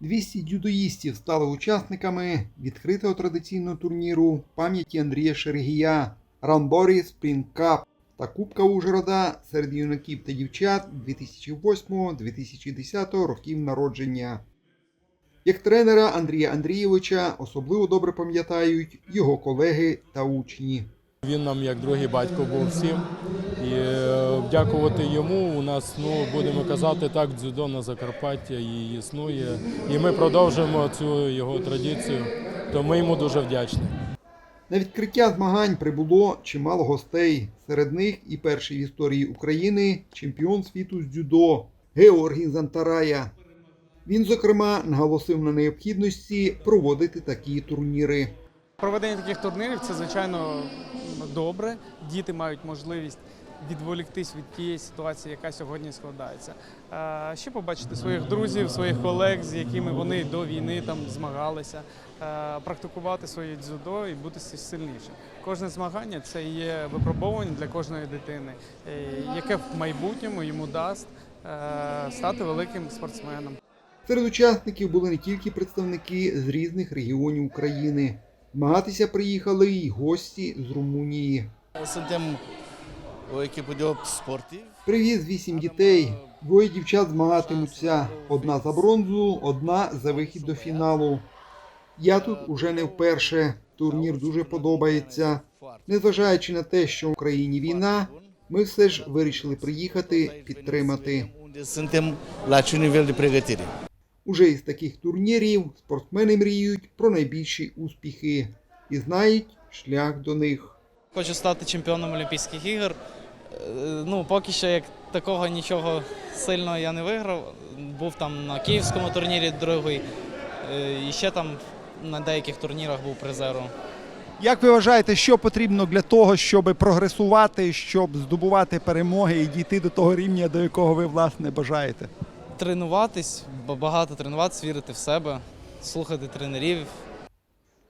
200 дзюдоїстів стали учасниками відкритого традиційного турніру пам'яті Андрія Шергія Рамборі Спрінг Кап та Кубка Ужгорода серед юнаків та дівчат 2008-2010 років народження. Як тренера Андрія Андрійовича особливо добре пам'ятають його колеги та учні. Він нам як другий батько був всім. І дякувати йому у нас, ну будемо казати так, дзюдо на Закарпаття і існує. І ми продовжуємо цю його традицію. То ми йому дуже вдячні. На відкриття змагань прибуло чимало гостей. Серед них і перший в історії України чемпіон світу з дзюдо Георгій Зантарая. Він, зокрема, наголосив на необхідності проводити такі турніри. Проведення таких турнірів це звичайно добре. Діти мають можливість відволіктись від тієї ситуації, яка сьогодні складається. Ще побачити своїх друзів, своїх колег, з якими вони до війни там змагалися, практикувати своє дзюдо і бути сильнішим. Кожне змагання це є випробовування для кожної дитини, е, яке в майбутньому йому дасть е, стати великим спортсменом. Серед учасників були не тільки представники з різних регіонів України. Змагатися приїхали й гості з Румунії. Suntem Привіз вісім дітей. Двоє дівчат змагатимуться. Одна за бронзу, одна за вихід до фіналу. Я тут уже не вперше. Турнір дуже подобається. Незважаючи на те, що в Україні війна, ми все ж вирішили приїхати підтримати. Уже із таких турнірів спортсмени мріють про найбільші успіхи і знають шлях до них. Хочу стати чемпіоном Олімпійських ігор. Е, Ну, поки що як такого нічого сильного я не виграв. Був там на київському турнірі другий, е, і ще там на деяких турнірах був призером. Як ви вважаєте, що потрібно для того, щоб прогресувати, щоб здобувати перемоги і дійти до того рівня, до якого ви власне бажаєте? Тренуватись, багато тренуватись, вірити в себе, слухати тренерів,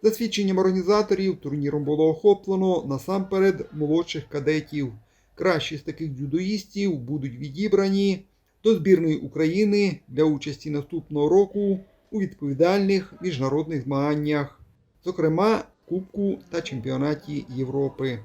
За свідченням організаторів, турніром було охоплено насамперед молодших кадетів. Кращі з таких дзюдоїстів будуть відібрані до збірної України для участі наступного року у відповідальних міжнародних змаганнях, зокрема Кубку та Чемпіонаті Європи.